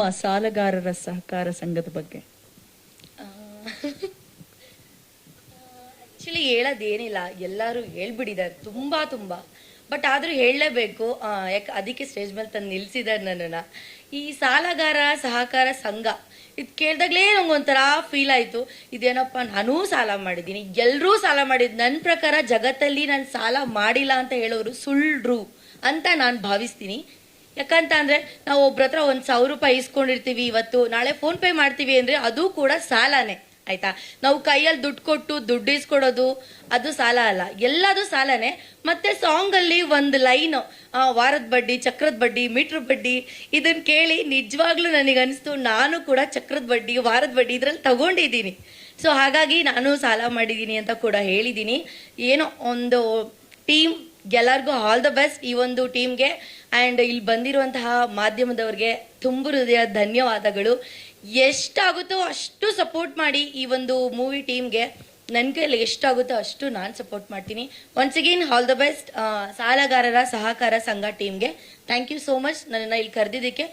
ನಿಮ್ಮ ಸಾಲಗಾರರ ಸಹಕಾರ ಸಂಘದ ಬಗ್ಗೆ? ಆಕ್ಚುಲಿ ಹೇಳೋದೇನಿಲ್ಲ. ಎಲ್ಲರೂ ಹೇಳ್ಬಿಟ್ಟಿದ್ದಾರೆ. ತುಂಬಾ ತುಂಬಾ. ಬಟ್ ಆದರೂ ಹೇಳಲೇಬೇಕು. ಯಾಕೆ ಅದಕ್ಕೆ ಸ್ಟೇಜ್ ಮೇಲೆ ತಂದು ನಿಲ್ಲಿಸಿದ್ದಾರೆ ನನ್ನನ್ನು. ಈ ಸಾಲಗಾರ ಸಹಕಾರ ಸಂಘ, ಇದು ಕೇಳ್ದಾಗ್ಲೇ ನಂಗೊಂಥರ ಫೀಲ್ ಆಯಿತು. ಇದೇನಪ್ಪ, ನಾನೂ ಸಾಲ ಮಾಡಿದ್ದೀನಿ. ಎಲ್ಲರೂ ಸಾಲ ಮಾಡಿದ್ದು ನನ್ನ ಪ್ರಕಾರ ಜಗತ್ತಲ್ಲಿ ನಾನು ಸಾಲ ಮಾಡಿಲ್ಲ ಅಂತ ಹೇಳೋರು ಸುಳ್ಳು ಅಂತ ನಾನು ಭಾವಿಸ್ತೀನಿ. ಯಾಕಂತ ಅಂದ್ರೆ ನಾವು ಒಬ್ರ ಹತ್ರ ಒಂದ್ ಸಾವಿರ ರೂಪಾಯಿ ಇಸ್ಕೊಂಡಿರ್ತೀವಿ ಇವತ್ತು, ನಾಳೆ ಫೋನ್ ಪೇ ಮಾಡ್ತೀವಿ ಅಂದ್ರೆ ಅದು ಕೂಡ ಸಾಲನೇ, ಆಯ್ತಾ? ನಾವು ಕೈಯಲ್ಲಿ ದುಡ್ಡು ಕೊಟ್ಟು ದುಡ್ಡು ಇಸ್ಕೊಡೋದು, ಅದು ಸಾಲ ಅಲ್ಲ. ಎಲ್ಲದು ಸಾಲನೇ. ಮತ್ತೆ ಸಾಂಗ್ ಅಲ್ಲಿ ಒಂದು ಲೈನ್ ವಾರದ ಬಡ್ಡಿ, ಚಕ್ರದ ಬಡ್ಡಿ ಮೀಟರ್ ಬಡ್ಡಿ ಇದನ್ನ ಕೇಳಿ ನಿಜವಾಗ್ಲೂ ನನಗೆ ಅನಿಸ್ತು ನಾನು ಕೂಡ ಚಕ್ರದ ಬಡ್ಡಿ, ವಾರದ ಬಡ್ಡಿ ಇದ್ರಲ್ಲಿ ತಗೊಂಡಿದ್ದೀನಿ. ಸೊ ಹಾಗಾಗಿ ನಾನು ಸಾಲ ಮಾಡಿದ್ದೀನಿ ಅಂತ ಕೂಡ ಹೇಳಿದ್ದೀನಿ. ಏನೋ ಒಂದು ಟೀಮ್ ಎಲ್ಲರಿಗೂ ಆಲ್ ದ ಬೆಸ್ಟ್ ಈ ಒಂದು ಟೀಮ್ಗೆ ಆ್ಯಂಡ್ ಇಲ್ಲಿ ಬಂದಿರುವಂತಹ ಮಾಧ್ಯಮದವ್ರಿಗೆ ತುಂಬ ಹೃದಯ ಧನ್ಯವಾದಗಳು. ಎಷ್ಟಾಗುತ್ತೋ ಅಷ್ಟು ಸಪೋರ್ಟ್ ಮಾಡಿ ಈ ಒಂದು ಮೂವಿ ಟೀಮ್ಗೆ ನನ್ನ ಕೈಯಲ್ಲಿ ಎಷ್ಟಾಗುತ್ತೋ ಅಷ್ಟು ನಾನು ಸಪೋರ್ಟ್ ಮಾಡ್ತೀನಿ. Once again all the best ಸಾಲಗಾರರ ಸಹಕಾರ ಸಂಘ ಟೀಮ್ಗೆ ಥ್ಯಾಂಕ್ ಯು ಸೋ ಮಚ್ ನನ್ನನ್ನು ಇಲ್ಲಿ ಕರೆದಿದ್ದಕ್ಕೆ.